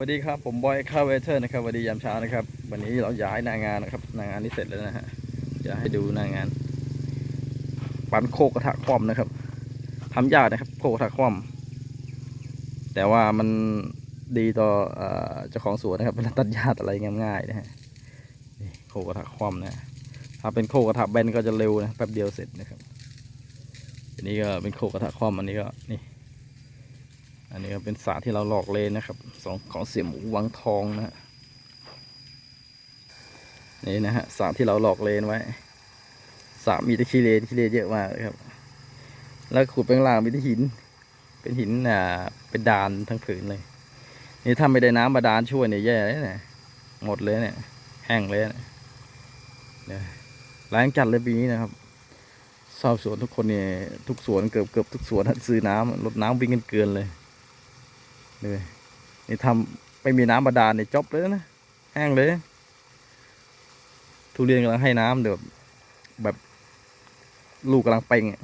สวัสดีครับผมบอยคาเวเทอร์นะครับสวัสดียามเช้านะครับ วันนี้เราย้ายหน้างานนะครับหน้างานนี้เสร็จแล้วนะฮะจะให้ดูหน้างาน ปั่นโคกระทะคว่ำนะครับทำยากนะครับ โคกระทะคว่ำแต่ว่ามันดีต่อเจ้าของสวนนะครับเวลาตัดหญ้าอะไรง่ายๆนะฮะนี่โคกระทะคว่ำนะถ้าเป็นโคกระทะแบนก็จะเร็วนะแป๊บเดียวเสร็จนะครับอันนี้ก็เป็นโคกระทะคว่ำอันนี้ก็นี่ นนี้ก็เป็นสาที่เราหลอกเลนนะครับสองของเสี่ยหมูวังทองนะฮะนี่นะฮะสาที่เราหลอกเลนไว้สามีตะขี้เลนขี้เลนเยอะมากเลยครับ แล้วขุดไปข้างล่างมีแต่หิน เป็นหินอ่าเป็นดานทั้งผืนเลย นี่ถ้าไม่ได้น้ำบาดาลช่วยเนี่ยแย่เลยเนี่ยหมดเลยเนี่ย แห้งเลยเนี่ยเนี่ยแรงจัดเลยปีนี้นะครับชาวสวนทุกคนเนี่ยทุกสวนเกือบเกือบทุกสวนซื้อน้ำรดน้ำวิ่งกันเกินเลย นี่นี่ทำไม่มีน้ำบาดาลเนี่ยจบเลยนะ แห้งเลย ทุเรียนกำลังให้น้ำเดี๋ยวแบบลูกกำลังเป่งอะ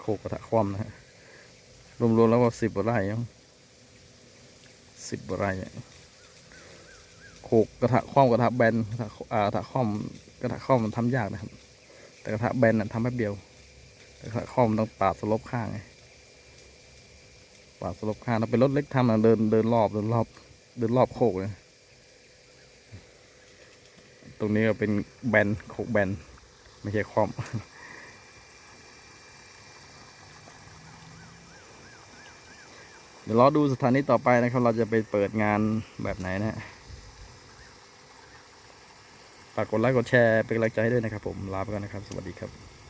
โคกกระทะคว่ำนะฮะ รวมๆแล้วก็สิบไร่ยังสิบไร่โขกกระทะคว่ำกระทะแบนกระทะอ่ากระทะคว่ำ กระทะคว่ำมันทำยากนะครับ แต่กระทะแบนน่ะทำแป๊บเดียวแต่กระทะคว่ำมันต้องปาดสลบข้างไงปาดสลบข้างถ้าเป็นรถเล็กทำน่ะเดินเดินรอบเดินรอบเดินรอบโคกเลยตรงนี้ก็เป็นแบนโคกแบนไม่ใช่คว่ำเดี๋ยวรอดูสถานีต่อไปนะครับ เราจะไปเปิดงานแบบไหนนะฮะ ฝากกดไลค์กดแชร์เป็นกำลังใจให้ด้วยนะครับผมลาไปก่อนนะครับ สวัสดีครับ